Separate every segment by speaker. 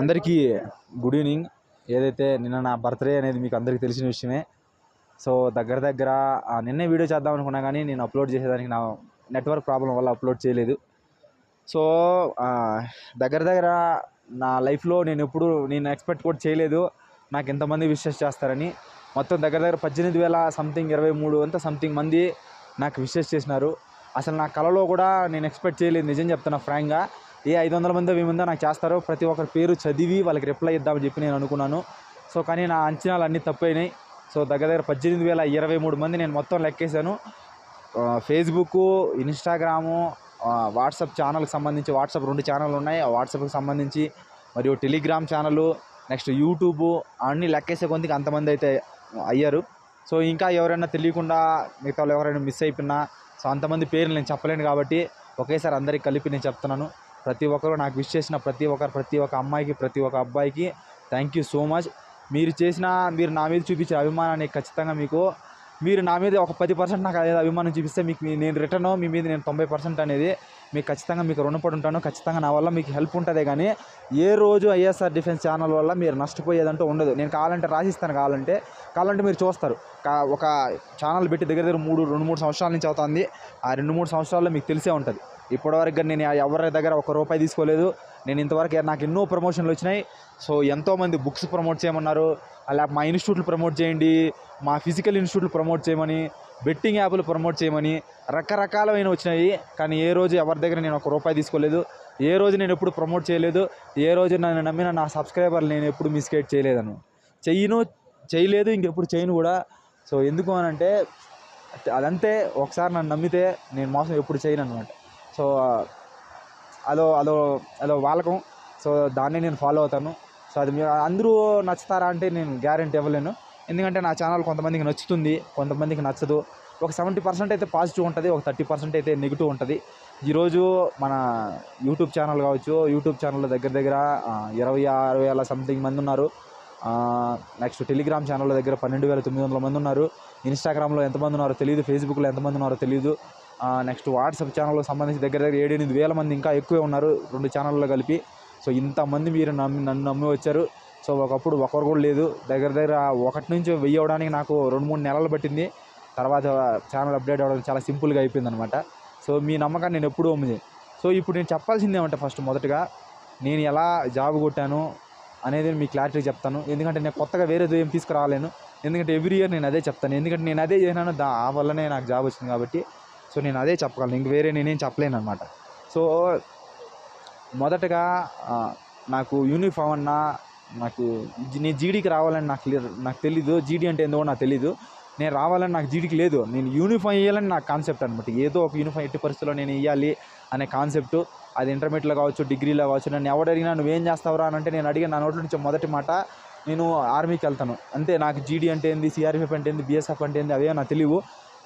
Speaker 1: అందరికీ good evening. ఏదైతే నిన్న నా బర్త్డే అనేది మీకు అందరికీ తెలిసిన విషయమే. సో దగ్గర దగ్గర నిన్నే వీడియో చేద్దాం అనుకున్నా కానీ నేను అప్లోడ్ చేసేదానికి నా నెట్వర్క్ ప్రాబ్లం వల్ల అప్లోడ్ చేయలేదు. సో దగ్గర దగ్గర నా లైఫ్లో నేను ఎప్పుడు నేను ఎక్స్పెక్ట్ కూడా చేయలేదు నాకు ఎంతమంది విషెస్ చేస్తారని. మొత్తం దగ్గర దగ్గర పద్దెనిమిది వేల సంథింగ్ ఇరవై మూడు అంతా సంథింగ్ మంది నాకు విషెస్ చేసినారు. అసలు నా కళలో కూడా నేను ఎక్స్పెక్ట్ చేయలేదు నిజం చెప్తున్నా ఫ్రాంక్గా. ఏ ఐదు వందల మంది వెయ్యి నాకు చేస్తారో ప్రతి ఒక్కరి పేరు చదివి వాళ్ళకి రిప్లై ఇద్దామని చెప్పి నేను అనుకున్నాను. సో కానీ నా అంచనాలు అన్నీ తప్పైనాయి. సో దగ్గర దగ్గర పద్దెనిమిది వేల ఇరవై మూడు మంది నేను మొత్తం లెక్కేశాను. ఫేస్బుక్ ఇన్స్టాగ్రాము వాట్సాప్ ఛానల్కి సంబంధించి వాట్సాప్ రెండు ఛానళ్ళు ఉన్నాయి. ఆ వాట్సాప్కి సంబంధించి మరియు టెలిగ్రామ్ ఛానల్ నెక్స్ట్ యూట్యూబ్ అన్నీ లెక్కేసే కొందికి అంతమంది అయితే అయ్యారు. సో ఇంకా ఎవరైనా తెలియకుండా మిగతా వాళ్ళు ఎవరైనా మిస్ అయిపోయినా సో అంతమంది పేర్లు నేను చెప్పలేను కాబట్టి ఒకేసారి అందరికి కలిపి నేను చెప్తున్నాను. ప్రతి ఒక్కరు నాకు విష్ చేసిన ప్రతి ఒక్కరు ప్రతి ఒక్క అమ్మాయికి ప్రతి ఒక్క అబ్బాయికి థ్యాంక్ యూ సో మచ్ మీరు చేసిన మీరు నా మీద చూపించే అభిమానాన్ని ఖచ్చితంగా మీకు మీరు నా మీద ఒక పది పర్సెంట్ నాకు అదే అభిమానం చూపిస్తే మీకు నేను రిటర్న్ మీ మీద నేను తొంభై పర్సెంట్ అనేది మీకు ఖచ్చితంగా మీకు రుణపడి ఉంటాను. ఖచ్చితంగా నా వల్ల మీకు హెల్ప్ ఉంటుంది కానీ ఏ రోజు ఐఎస్ఆర్ డిఫెన్స్ ఛానల్ వల్ల మీరు నష్టపోయేదంటూ ఉండదు. నేను కావాలంటే రాసిస్తాను కావాలంటే కావాలంటే మీరు చూస్తారు. కా- ఒక ఛానల్ పెట్టి దగ్గర దగ్గర మూడు రెండు మూడు సంవత్సరాల నుంచి అవుతుంది. ఆ రెండు మూడు సంవత్సరాల్లో మీకు తెలిసే ఉంటుంది. ఇప్పటివరకు నేను ఎవరి దగ్గర ఒక రూపాయి తీసుకోలేదు. నేను ఇంతవరకు నాకు ఎన్నో ప్రమోషన్లు వచ్చినాయి. సో ఎంతోమంది బుక్స్ ప్రమోట్ చేయమన్నారు. అలా మా ఇన్స్టిట్యూట్లు ప్రమోట్ చేయండి. మా ఫిజికల్ ఇన్స్టిట్యూట్లు ప్రమోట్ చేయమని బెట్టింగ్ యాప్లు ప్రమోట్ చేయమని రకరకాలమైన వచ్చినాయి. కానీ ఏ రోజు ఎవరి దగ్గర నేను ఒక రూపాయి తీసుకోలేదు. ఏ రోజు నేను ఎప్పుడు ప్రమోట్ చేయలేదు. ఏ రోజు నన్ను నమ్మిన నా సబ్స్క్రైబర్లు నేను ఎప్పుడు మిస్గైడ్ చేయలేదను. చెయ్యను చేయలేదు ఇంకెప్పుడు చేయను కూడా. సో ఎందుకు అని అంటే అదంతే. ఒకసారి నన్ను నమ్మితే నేను మోసం ఎప్పుడు చేయను అనమాట. సో అదో అదో అదో వాళ్ళకం. సో దాన్ని నేను ఫాలో అవుతాను. సో అది అందరూ నచ్చుతారా అంటే నేను గ్యారెంటీ ఇవ్వలేను. ఎందుకంటే నా ఛానల్ కొంతమందికి నచ్చుతుంది కొంతమందికి నచ్చదు. ఒక సెవెంటీ పర్సెంట్ అయితే పాజిటివ్ ఉంటుంది ఒక థర్టీ పర్సెంట్ అయితే నెగిటివ్ ఉంటుంది. ఈరోజు మన యూట్యూబ్ ఛానల్ కావచ్చు యూట్యూబ్ ఛానల్లో దగ్గర దగ్గర ఇరవై ఆరు వేల సంథింగ్ మంది ఉన్నారు. నెక్స్ట్ టెలిగ్రామ్ ఛానల్ దగ్గర పన్నెండు వేల తొమ్మిది వందల మంది ఉన్నారు. ఇన్స్టాగ్రామ్లో ఎంతమంది ఉన్నారో తెలియదు ఫేస్బుక్లో ఎంతమంది ఉన్నారో తెలియదు నెక్స్ట్ వాట్సాప్ ఛానల్కి సంబంధించి దగ్గర దగ్గర ఏడెనిమిది వేల మంది ఇంకా ఎక్కువే ఉన్నారు రెండు ఛానల్లో కలిపి. సో ఇంతమంది మీరు నమ్మి నన్ను నమ్మి వచ్చారు. సో ఒకప్పుడు ఒకరు కూడా లేదు. దగ్గర దగ్గర ఒకటి నుంచి వెయ్యి అవడానికి నాకు రెండు మూడు నెలలు పట్టింది. తర్వాత ఛానల్ అప్డేట్ అవ్వడం చాలా సింపుల్గా అయిపోయింది అనమాట సో మీ నమ్మకాన్ని నేను ఎప్పుడూ ఉంది సో ఇప్పుడు నేను చెప్పాల్సింది ఏమంటే ఫస్ట్ మొదటగా నేను ఎలా జాబ్ కొట్టాను అనేది మీకు క్లారిటీ చెప్తాను. ఎందుకంటే నేను కొత్తగా వేరేది ఏం తీసుకురాలేను. ఎందుకంటే ఎవ్రీ ఇయర్ నేను అదే చెప్తాను. ఎందుకంటే నేను అదే చేసినాను దా ఆ వల్లనే నాకు జాబ్ వచ్చింది కాబట్టి. సో నేను అదే చెప్పగలను. ఇంక వేరే నేనేం చెప్పలేను అనమాట సో మొదటగా నాకు యూనిఫామ్ అన్న నాకు నేను జీడీకి రావాలని నాకు నాకు తెలీదు. జీడీ అంటే ఏందో నాకు తెలీదు. నేను రావాలని నాకు జీడీకి లేదు. నేను యూనిఫామ్ వేయాలని నాకు కాన్సెప్ట్ అనమాట ఏదో ఒక యూనిఫామ్ ఎట్టి పరిస్థితుల్లో నేను వేయాలి అనే కాన్సెప్ట్. అది ఇంటర్మీడియట్లో కావచ్చు డిగ్రీలో కావచ్చు నన్ను ఎవడు అడిగినా నువ్వేం చేస్తావురా అని అంటే నేను అడిగిన నా నోట్ల నుంచి మొదటి మాట నేను ఆర్మీకి వెళ్తాను. అంతే నాకు జీడీ అంటే ఏంది సిఆర్ఎఫ్ అంటే ఏంది బీఎస్ఎఫ్ అంటే ఏంది అదే నాకు తెలియవు.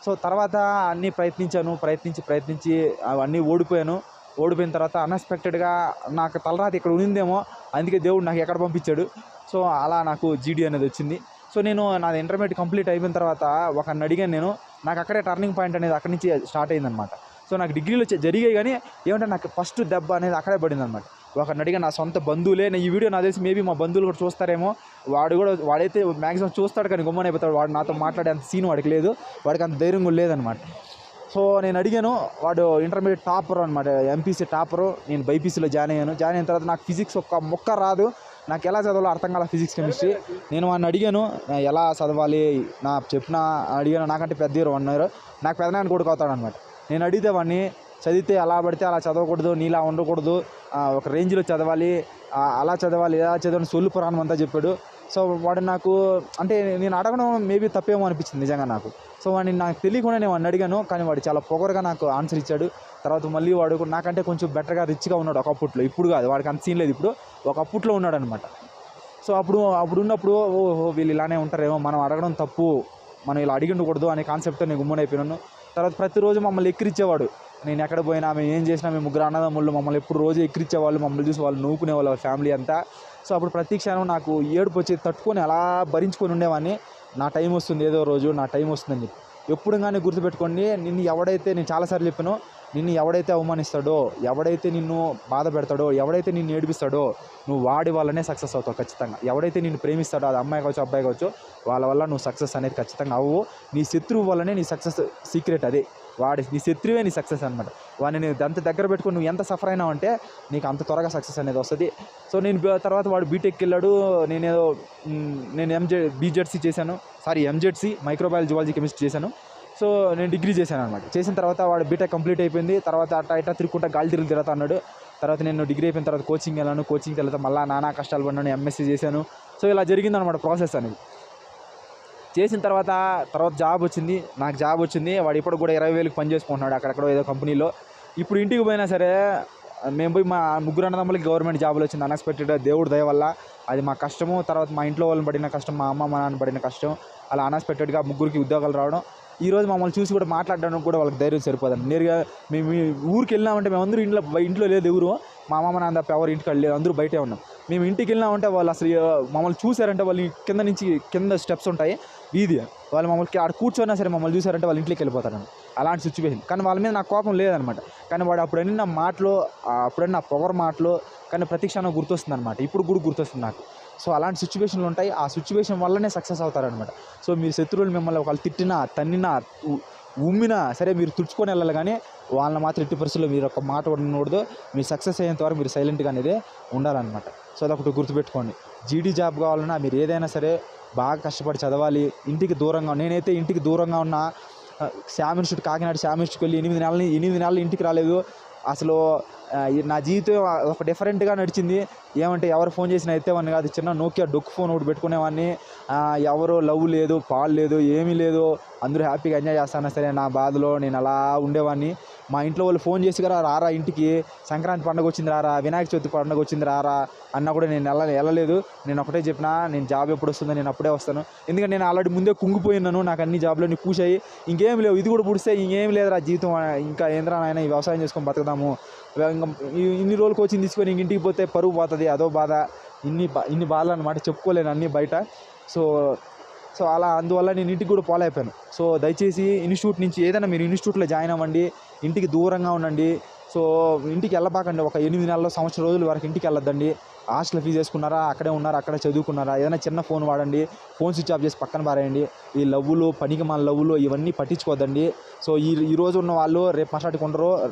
Speaker 1: సో తర్వాత అన్నీ ప్రయత్నించాను ప్రయత్నించి ప్రయత్నించి అవన్నీ ఓడిపోయాను. ఓడిపోయిన తర్వాత అన్ఎక్స్పెక్టెడ్గా నాకు తలరాతి ఇక్కడ ఉండిందేమో అందుకే దేవుడు నాకు ఎక్కడ పంపించాడు. సో అలా నాకు జీడీ అనేది వచ్చింది. సో నేను నాది ఇంటర్మీడియట్ కంప్లీట్ అయిపోయిన తర్వాత ఒక అడిగాను నేను నాకు అక్కడే టర్నింగ్ పాయింట్ అనేది అక్కడి నుంచి స్టార్ట్ అయిందనమాట సో నాకు డిగ్రీలో జరిగాయి కానీ ఏమంటే నాకు ఫస్ట్ దెబ్బ అనేది అక్కడే పడింది అనమాట ఒకరిని అడిగా నా సొంత బంధువులే. నేను ఈ వీడియో నాకు తెలిసి మేబీ మా బంధువులు కూడా చూస్తారేమో. వాడు కూడా వాడైతే మ్యాక్సిమం చూస్తాడు కానీ గుమ్మని అయిపోతాడు. వాడు నాతో మాట్లాడే అంత సీన్ వాడికి లేదు. వాడికి అంత ధైర్యం కూడా లేదనమాట సో నేను అడిగాను వాడు ఇంటర్మీడియట్ టాపర్ అనమాట ఎంపీసీ టాపరు నేను బైపీసీలో జాయిన్ అయ్యాను. జాయిన్ అయిన తర్వాత నాకు ఫిజిక్స్ ఒక్క మొక్క రాదు. నాకు ఎలా చదవాలో అర్థం కాల ఫిజిక్స్ కెమిస్ట్రీ నేను వాడిని అడిగాను ఎలా చదవాలి? నా చెప్పిన అడిగాను. నాకంటే పెద్ద ఇయర్ వన్ ఇయర్ నాకు పెదనాయన కొడుకు అవుతాడు అనమాట నేను అడిగితే వాడిని చదివితే అలా పడితే అలా చదవకూడదు నీలా ఉండకూడదు ఒక రేంజ్లో చదవాలి అలా చదవాలి ఇలా చదవని సొల్లు పురాణం అంతా చెప్పాడు. సో వాడు నాకు అంటే నేను అడగడం మేబీ తప్పేమో అనిపించింది నిజంగా నాకు. సో వాడిని నాకు తెలియకుండా నేను వాడిని అడిగాను కానీ వాడు చాలా పొగరుగా నాకు ఆన్సర్ ఇచ్చాడు. తర్వాత మళ్ళీ వాడు నాకంటే కొంచెం బెటర్గా రిచ్గా ఉన్నాడు ఒకప్పట్లో ఇప్పుడు కాదు వాడికి అంత సీన్ లేదు ఇప్పుడు. ఒకప్పట్లో ఉన్నాడు అనమాట సో అప్పుడు అప్పుడు ఉన్నప్పుడు ఓహో వీళ్ళు ఇలానే ఉంటారేమో మనం అడగడం తప్పు మనం ఇలా అడిగి ఉండకూడదు అనే కాన్సెప్ట్తో నేను గుమ్మని తర్వాత ప్రతిరోజు మమ్మల్ని ఎక్కిరిచ్చేవాడు. నేను ఎక్కడ పోయినా మేము ఏం చేసినా మేము ముగ్గురు అన్నదమ్ముళ్ళు మమ్మల్ని ఎప్పుడు రోజు ఎక్కిరిచ్చేవాళ్ళు మమ్మల్ని చూసి వాళ్ళు నవ్వుకునేవాళ్ళు వాళ్ళ ఫ్యామిలీ అంతా. సో అప్పుడు ప్రతి క్షణం నాకు ఏడుపు వచ్చేది తట్టుకొని అలా భరించుకొని ఉండేవాడిని. నా టైం వస్తుంది ఏదో రోజు నా టైం వస్తుందని చెప్పి. ఎప్పుడు కానీ గుర్తుపెట్టుకోండి నిన్ను ఎవడైతే నేను చాలాసార్లు చెప్పాను నిన్ను ఎవడైతే అవమానిస్తాడో ఎవడైతే నిన్ను బాధ పెడతాడో ఎవడైతే నిన్ను ఏడిపిస్తాడో నువ్వు వాడి వల్లనే సక్సెస్ అవుతావు ఖచ్చితంగా. ఎవడైతే నిన్ను ప్రేమిస్తాడో అది అమ్మాయి కావచ్చు అబ్బాయి కావచ్చు వాళ్ళ వల్ల నువ్వు సక్సెస్ అనేది ఖచ్చితంగా అవ్వు. నీ శత్రువు వల్లనే నీ సక్సెస్ సీక్రెట్ అదే. వాడి నీ శత్రువే నీ సక్సెస్ అనమాట వాడిని నేను అంత దగ్గర పెట్టుకుని నువ్వు ఎంత సఫర్ అయినావు అంటే నీకు అంత త్వరగా సక్సెస్ అనేది వస్తుంది. సో నేను తర్వాత వాడు బీటెక్కి వెళ్ళాడు. నేనేదో నేను ఎంజె బీజెడ్సీ చేశాను. Sorry MZC microbiology zoology chemistry చేశాను. సో నేను డిగ్రీ చేశాను అనమాట చేసిన తర్వాత వాడు బీటెక్ కంప్లీట్ అయిపోయింది. తర్వాత అట్ట ఇట్లా తిరుగుకుంటా గాలి తిరుగు తిరుగుతా అన్నాడు. తర్వాత నేను డిగ్రీ అయిపోయిన తర్వాత కోచింగ్ వెళ్ళాను. కోచింగ్ తర్వాత మళ్ళీ నానా కష్టాలు పడినాను ఎంఎస్సీ చేశాను. సో ఇలా జరిగిందనమాట ప్రాసెస్ అనేది. చేసిన తర్వాత తర్వాత జాబ్ వచ్చింది. నాకు జాబ్ వచ్చింది. వాడు ఇప్పుడు కూడా ఇరవై వేలకు పని చేసుకుంటున్నాడు. అక్కడక్కడ ఏదో కంపెనీలో. ఇప్పుడు ఇంటికి పోయినా సరే మేము పోయి మా ముగ్గురు అన్నదమ్ములకి గవర్నమెంట్ జాబులు వచ్చింది. అన్ఎక్స్పెక్టెడ్ దేవుడు దయ వల్ల అది మా కష్టము. తర్వాత మా ఇంట్లో వాళ్ళని పడిన కష్టం మా అమ్మ మా నాన్న పడిన కష్టం. అలా అన్ఎక్స్పెక్టెడ్గా ముగ్గురికి ఉద్యోగాలు రావడం. ఈరోజు మమ్మల్ని చూసి కూడా మాట్లాడడానికి కూడా వాళ్ళకి ధైర్యం సరిపోదండి. నేరుగా మేము ఊరికి వెళ్ళినామంటే మేము అందరూ ఇంట్లో ఇంట్లో లేదు ఎవరు. మా మామ నాన్న తప్ప ఎవరు ఇంటికి వెళ్ళలేదు. అందరూ బయటే ఉన్నాం. మేము ఇంటికి వెళ్ళినామంటే వాళ్ళు అసలు మమ్మల్ని చూసారంటే వాళ్ళు కింద నుంచి కింద స్టెప్స్ ఉంటాయి. వీధి. వాళ్ళు మమ్మల్ని ఆడ కూర్చొన్నా సరే మమ్మల్ని చూసారంటే వాళ్ళ ఇంట్లోకి వెళ్ళిపోతారు అలాంటి సిచ్యువేషన్ కానీ వాళ్ళ మీద నాకు కోపం లేదనమాట. కానీ వాడు అప్పుడన్న నా మాటలో ఆ అప్పుడన్న పొగర్ మాటలో కానీ ప్రతిక్షణం గుర్తొస్తుంది అనమాట ఇప్పుడు కూడా గుర్తొస్తుంది నాకు. సో అలాంటి సిచ్యువేషన్లు ఉంటాయి. ఆ సిచ్యువేషన్ వల్లనే సక్సెస్ అవుతారనమాట. సో మీరు శత్రువులు మిమ్మల్ని ఒకళ్ళు తిట్టినా తన్నినా ఉమ్మినా సరే మీరు తుడుచుకొని వెళ్ళాలి కానీ వాళ్ళని మాత్రం ఎట్టి పరిస్థితుల్లో మీరు ఒక మాట ఉండకూడదు మీరు సక్సెస్ అయ్యేంత వరకు మీరు సైలెంట్గా అనేది ఉండాలన్నమాట. సో అదొకటి గుర్తుపెట్టుకోండి. జీడీ జాబ్ కావాలన్నా మీరు ఏదైనా సరే బాగా కష్టపడి చదవాలి. ఇంటికి దూరంగా నేనైతే ఇంటికి దూరంగా ఉన్న శామ్ ఇన్స్టిట్యూట్ కాకినాడ శామ్ ఇన్స్టిట్యూట్కి వెళ్ళి ఎనిమిది నెలలు ఎనిమిది నెలలు ఇంటికి రాలేదు. అసలు నా జీవితం ఒక డిఫరెంట్గా నడిచింది. ఏమంటే ఎవరు ఫోన్ చేసినా ఎత్తేవాడిని కాదు. చిన్న నోకియా డొక్ ఫోన్ ఒకటి పెట్టుకునేవాడిని. ఎవరు లవ్ లేదు పాలు లేదు ఏమీ లేదు. అందరూ హ్యాపీగా ఎంజాయ్ చేస్తానా సరే నా బాధలో నేను అలా ఉండేవాడిని. మా ఇంట్లో వాళ్ళు ఫోన్ చేసి కదా రారా ఇంటికి. సంక్రాంతి పండుగ వచ్చింది రారా. వినాయక చవితి పండుగ వచ్చింది రారా అన్నా కూడా నేను వెళ్ళ వెళ్ళలేదు. నేను ఒకటే చెప్పిన నేను జాబ్ ఎప్పుడు వస్తుందో నేను అప్పుడే వస్తాను. ఎందుకంటే నేను ఆల్రెడీ ముందే కుంగిపోయినాను నాకు అన్ని జాబ్లన్నీ పూసాయి ఇంకేం లేవు. ఇది కూడా పుడిస్తే ఇంకేం లేదురా జీవితం. ఇంకా ఏంద్రా నాయన ఈ వ్యవసాయం చేసుకొని బతుకుదాము. ఇంకా ఇన్ని రోజులు కోచింగ్ తీసుకొని ఇంటికి పోతే పరువు పోతుంది. అదో బాధ. ఇన్ని బా- ఇన్ని బాధలు అనమాట చెప్పుకోలేను అన్నీ బయట. సో సో అలా అందువల్ల నేను ఇంటికి కూడా పోలేకపోయాను సో దయచేసి ఇన్స్టిట్యూట్ నుంచి ఏదైనా మీరు ఇన్స్టిట్యూట్లో జాయిన్ అవ్వండి ఇంటికి దూరంగా ఉండండి సో ఇంటికి వెళ్ళబాకండి. ఒక ఎనిమిది నెలలు సంవత్సరం రోజుల వరకు ఇంటికి వెళ్ళొద్దండి. హాస్టల్ ఫీజు వేసుకున్నారా అక్కడే ఉన్నారా అక్కడే చదువుకున్నారా ఏదైనా చిన్న ఫోన్ వాడండి ఫోన్ స్విచ్ ఆఫ్ చేసి పక్కన పారేయండి. ఈ లవ్వులు పనికి మన లవ్వులు ఇవన్నీ పట్టించుకోవద్దండి సో ఈ ఈ రోజు ఉన్న వాళ్ళు రేపు మసాటికి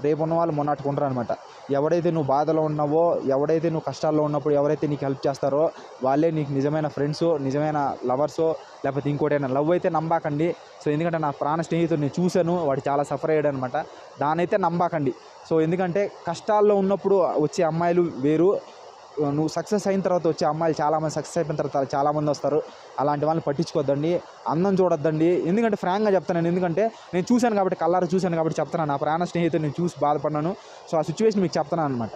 Speaker 1: రేపు ఉన్న వాళ్ళు మొన్నటికి అనమాట ఎవడైతే నువ్వు బాధలో ఉన్నావో ఎవడైతే నువ్వు కష్టాల్లో ఉన్నప్పుడు ఎవరైతే నీకు హెల్ప్ చేస్తారో వాళ్ళే నీకు నిజమైన ఫ్రెండ్స్ నిజమైన లవర్స్ లేకపోతే ఇంకోటైనా. లవ్ అయితే నమ్మాకండి. సో ఎందుకంటే నా ప్రాణ స్నేహితుడు నేను చూశాను వాడు చాలా సఫర్ అయ్యాడు అనమాట దానైతే నమ్మాకండి. సో ఎందుకంటే కష్టాల్లో ఉన్నప్పుడు వచ్చే అమ్మాయిలు వేరు. నువ్వు సక్సెస్ అయిన తర్వాత వచ్చే అమ్మాయిలు చాలామంది సక్సెస్ అయిపోయిన తర్వాత చాలామంది వస్తారు. అలాంటి వాళ్ళని పట్టించుకోవద్దండి అందం చూడొద్దండి. ఎందుకంటే ఫ్రాంక్గా చెప్తాను ఎందుకంటే నేను చూశాను కాబట్టి కల్లారు చూశాను కాబట్టి చెప్తున్నాను. నా ప్రాణ స్నేహితుడు నేను చూసి బాధపడినాను సో ఆ సిచ్యువేషన్ మీకు చెప్తున్నాను అనమాట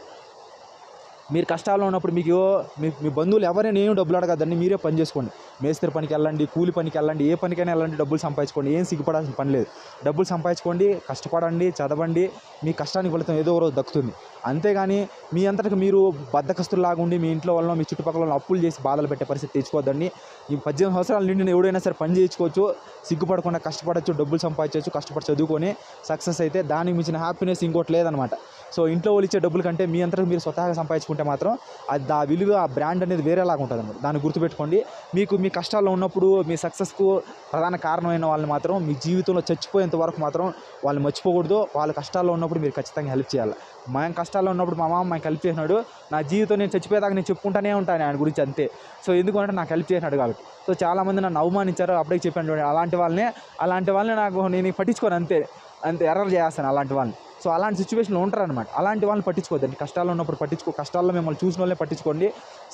Speaker 1: మీరు కష్టాల్లో ఉన్నప్పుడు మీకు మీ మీ బంధువులు ఎవరైనా ఏం డబ్బులు అడగద్దండి మీరే పని చేసుకోండి. మేస్త్రి పనికి వెళ్ళండి కూలి పనికి వెళ్ళండి ఏ పనికైనా వెళ్ళండి డబ్బులు సంపాదించుకోండి. ఏం సిగ్గుపడాల్సిన పని లేదు. డబ్బులు సంపాదించుకోండి కష్టపడండి చదవండి మీ కష్టానికి ఫలితం ఏదో రోజు దక్కుతుంది. అంతేగాని మీ అంతటికి మీరు బద్దకస్తులాగా ఉండి మీ ఇంట్లో వల్ల మీ చుట్టుపక్కల అప్పులు చేసి బాధలు పెట్టే పరిస్థితి తెచ్చుకోవద్దండి. ఈ పద్దెనిమిది సంవత్సరాల నిండిన ఎవడైనా సరే పని చేయించుకోవచ్చు సిగ్గుపడకుండా కష్టపడచ్చు డబ్బులు సంపాదించవచ్చు కష్టపడి చదువుకొని సక్సెస్ అయితే దానికి మించిన హ్యాపీనెస్ ఇంకోటి లేదనమాట. సో ఇంట్లో వాళ్ళు ఇచ్చే డబ్బుల కంటే మీ అంతటా మీరు స్వతహాగా సంపాదించుకుంటే మాత్రం అది ఆ విలువ ఆ బ్రాండ్ అనేది వేరేలాగా ఉంటుంది అన్నమాట. దాన్ని గుర్తుపెట్టుకోండి. మీకు మీ కష్టాల్లో ఉన్నప్పుడు మీ సక్సెస్కు ప్రధాన కారణమైన వాళ్ళని మాత్రం మీ జీవితంలో చచ్చిపోయేంత వరకు మాత్రం వాళ్ళు మర్చిపోకూడదు. వాళ్ళ కష్టాల్లో ఉన్నప్పుడు మీరు ఖచ్చితంగా హెల్ప్ చేయాలి. మేము కష్టాల్లో ఉన్నప్పుడు మా మామ మాకు హెల్ప్ చేసినాడు. నా జీవితం నేను చచ్చిపోయేదాకా నేను చెప్పుకుంటానే ఉంటాను ఆయన గురించి అంతే. సో ఎందుకంటే నాకు హెల్ప్ చేసినాడు కాబట్టి. సో చాలామంది నన్ను అవమానించారు. అప్పుడే చెప్పాను చూడండి అలాంటి వాళ్ళని అలాంటి వాళ్ళని నాకు నేను పట్టించుకోను అంతే. అంత ఎర్రర్ చేస్తాను అలాంటి వాళ్ళని. సో అలాంటి సిచ్యువేషన్లో ఉంటారనమాట అలాంటి వాళ్ళని పట్టించుకోవద్దండి కష్టాల్లో ఉన్నప్పుడు పట్టించుకో కష్టాల్లో మిమ్మల్ని చూసిన వాళ్ళని పట్టించుకోండి.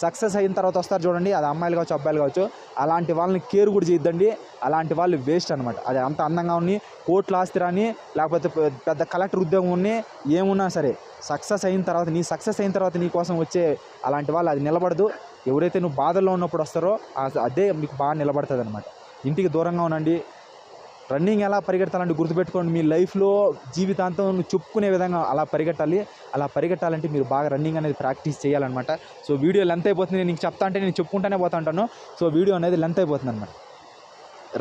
Speaker 1: సక్సెస్ అయిన తర్వాత వస్తారు చూడండి. అది అమ్మాయిలు కావచ్చు అబ్బాయిలు కావచ్చు. అలాంటి వాళ్ళని కేర్ కూడా చేయొద్దండి. అలాంటి వాళ్ళు వేస్ట్ అనమాట అది అంత అందంగా ఉన్ని కోట్లు ఆస్తి రాని లేకపోతే పెద్ద కలెక్టర్ ఉద్యోగం ఉన్ని ఏమున్నా సరే సక్సెస్ అయిన తర్వాత నీ సక్సెస్ అయిన తర్వాత నీ కోసం వచ్చే అలాంటి వాళ్ళు అది నిలబడదు. ఎవరైతే నువ్వు బాధల్లో ఉన్నప్పుడు వస్తారో అదే మీకు బాగా నిలబడుతుంది అనమాట ఇంటికి దూరంగా ఉండండి. రన్నింగ్ ఎలా పరిగెడతాలంటే గుర్తుపెట్టుకోండి మీ లైఫ్లో జీవితాంతం నువ్వు చెప్పుకునే విధంగా అలా పరిగెట్టాలి. అలా పరిగెట్టాలంటే మీరు బాగా రన్నింగ్ అనేది ప్రాక్టీస్ చేయాలన్నమాట. సో వీడియో లెంత్ అయిపోతుంది. నేను చెప్తా అంటే నేను చెప్పుకుంటానే పోతా ఉంటాను. సో వీడియో అనేది లెంత్ అయిపోతుంది అనమాట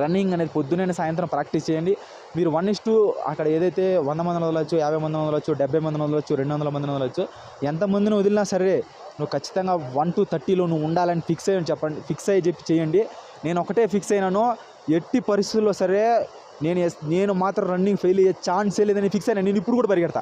Speaker 1: రన్నింగ్ అనేది పొద్దున్నే సాయంత్రం ప్రాక్టీస్ చేయండి. మీరు వన్ ఇస్ టూ అక్కడ ఏదైతే వంద మంది వదలొచ్చు యాభై మంది వదలొచ్చు డెబ్బై మంది వదలొచ్చు రెండు వందల మందిని వదలవచ్చు ఎంతమందిని వదిలినా సరే నువ్వు ఖచ్చితంగా వన్ టు థర్టీలో నువ్వు ఉండాలని ఫిక్స్ అయ్యి చెప్పండి ఫిక్స్ అయ్యి చెప్పి చేయండి. నేను ఒకటే ఫిక్స్ అయినాను. ఎట్టి పరిస్థితుల్లో సరే నేను నేను మాత్రం రన్నింగ్ ఫెయిల్ అయ్యే ఛాన్సే లేదని ఫిక్స్ అయినా. నేను ఇప్పుడు కూడా పరిగెడతా.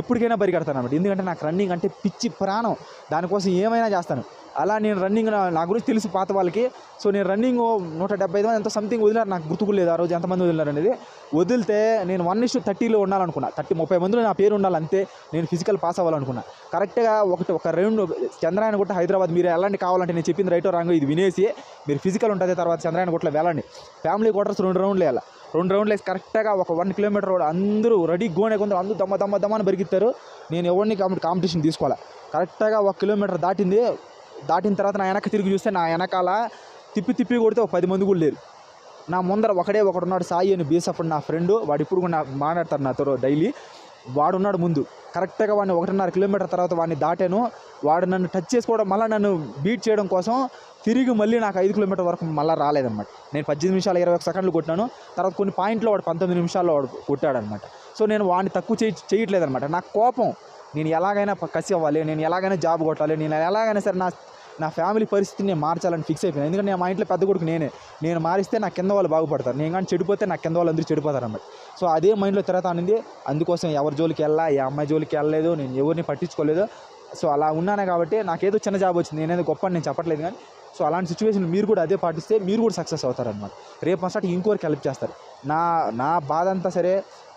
Speaker 1: ఎప్పటికైనా పరిగెడతాను అనమాట ఎందుకంటే నాకు రన్నింగ్ అంటే పిచ్చి ప్రాణం. దానికోసం ఏమైనా చేస్తాను. అలా నేను రన్నింగ్ నా గురించి తెలుసు పాత వాళ్ళకి. సో నేను రన్నింగ్ నూట డెబ్బై ఐదు ఎంత ఎంతో సంథింగ్ వదిలారు నాకు గుర్తుకులేదు ఆ రోజు ఎంతమంది వదిలినారు అనేది. వదిలితే నేను వన్ ఇష్యూ థర్టీలో ఉండాలనుకున్నా. థర్టీ ముప్పై మందిలో నా పేరు ఉండాలి అంతే. నేను ఫిజికల్ పాస్ అవ్వాలనుకున్నా. కరెక్ట్గా ఒకటి ఒక రౌండ్ చంద్రాయణ గుట్ట హైదరాబాద్ మీరు ఎలాంటి కావాలంటే నేను చెప్పింది రైటో రాంగ్ ఇది వినేసి మీరు ఫిజికల్ ఉంటుంది తర్వాత చంద్రాయణ గుట్టలో వెళ్ళండి. ఫ్యామిలీ క్వార్టర్స్ రెండు రౌండ్లు వేయాలి రెండు రౌండ్లు వేసి కరెక్ట్గా ఒక వన్ కిలోమీటర్ అందరూ రెడీ గోనే కొందరు అందరూ దమ్మ దమ్మ దమ్మ అని పెరిగిస్తారు నేను ఎవరిని కాంపిటీషన్ తీసుకోవాలి. కరెక్ట్గా ఒక కిలోమీటర్ దాటింది. దాటిన తర్వాత నా వెనక తిరిగి చూస్తే నా వెనకాల తిప్పి తిప్పి కొడితే ఒక పది మంది కూడా లేరు. నా ముందర ఒకడే ఒకడున్నాడు సాయి అని బీసఫ్ నా ఫ్రెండ్. వాడు ఇప్పుడు కూడా నా- మాట్లాడతారు నాతో డైలీ. వాడున్నాడు ముందు. కరెక్ట్గా వాడిని ఒకటిన్నర కిలోమీటర్ తర్వాత వాడిని దాటాను. వాడు నన్ను టచ్ చేసుకోవడం మళ్ళీ నన్ను బీట్ చేయడం కోసం తిరిగి మళ్ళీ నాకు ఐదు కిలోమీటర్ వరకు మళ్ళీ రాలేదన్నమాట. నేను పద్దెనిమిది నిమిషాలు ఇరవై ఒక సెకండ్లు కొట్టినాను. తర్వాత కొన్ని పాయింట్లో వాడు పంతొమ్మిది నిమిషాల్లో వాడు కొట్టాడనమాట సో నేను వాడిని తక్కువ చేయి చేయట్లేదన్నమాట. నాకు కోపం నేను ఎలాగైనా కసి అవ్వాలి నేను ఎలాగైనా జాబ్ కొట్టాలి నేను ఎలాగైనా సరే నా నా ఫ్యామిలీ పరిస్థితిని నేను మార్చాలని ఫిక్స్ అయిపోయాను. ఎందుకంటే మా ఇంట్లో పెద్ద కొడుకు నేనే. నేను మారిస్తే నా కింద వాళ్ళు బాగుపడతారు. నేను కానీ చెడిపోతే నా కింద వాళ్ళు అందరూ చెడిపోతారు అన్నమాట. సో అదే మైండ్లో తిరగతా అనింది అందుకోసం ఎవరి జోలికి వెళ్ళా ఏ అమ్మాయి జోలికి వెళ్ళలేదు నేను ఎవరిని పట్టించుకోలేదు. సో అలా ఉన్నానే కాబట్టి నాకేదో చిన్న జాబ్ వచ్చింది. నేనేదో గొప్ప నేను చెప్పట్లేదు కానీ సో అలాంటి సిచ్యువేషన్ మీరు కూడా అదే పాటిస్తే మీరు కూడా సక్సెస్ అవుతారనమాట రేపు మసాటి ఇంకోరికి హెల్ప్ చేస్తారు. నా నా బాధ అంతా సరే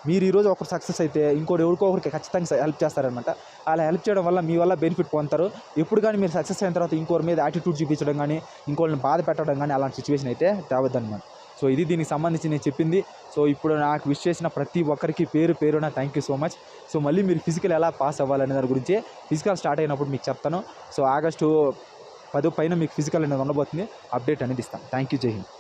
Speaker 1: మీరు ఈరోజు ఒకరు సక్సెస్ అయితే ఇంకోటి ఎవరికో ఒకరికి ఖచ్చితంగా హెల్ప్ చేస్తారనమాట అలా హెల్ప్ చేయడం వల్ల మీ వల్ల బెనిఫిట్ పొందుతారు. ఎప్పుడు కానీ మీరు సక్సెస్ అయిన తర్వాత ఇంకోరి మీద యాటిట్యూడ్ చూపించడం కానీ ఇంకోళ్ళని బాధ పెట్టడం కానీ అలాంటి సిచ్యువేషన్ అయితే తేవద్దనమాట సో ఇది దీనికి సంబంధించి నేను చెప్పింది. సో ఇప్పుడు నాకు విష్ చేసిన ప్రతి ఒక్కరికి పేరు పేరున thank you so much so మళ్ళీ మీరు ఫిజికల్ ఎలా పాస్ అవ్వాలనే దాని గురించి ఫిజికల్ స్టార్ట్ అయినప్పుడు మీకు చెప్తాను. సో ఆగస్టు పదో పైన మీకు ఫిజికల్ అనేది ఉండబోతుంది. అప్డేట్ అనేది ఇస్తాను. థ్యాంక్ యూ జై హింద్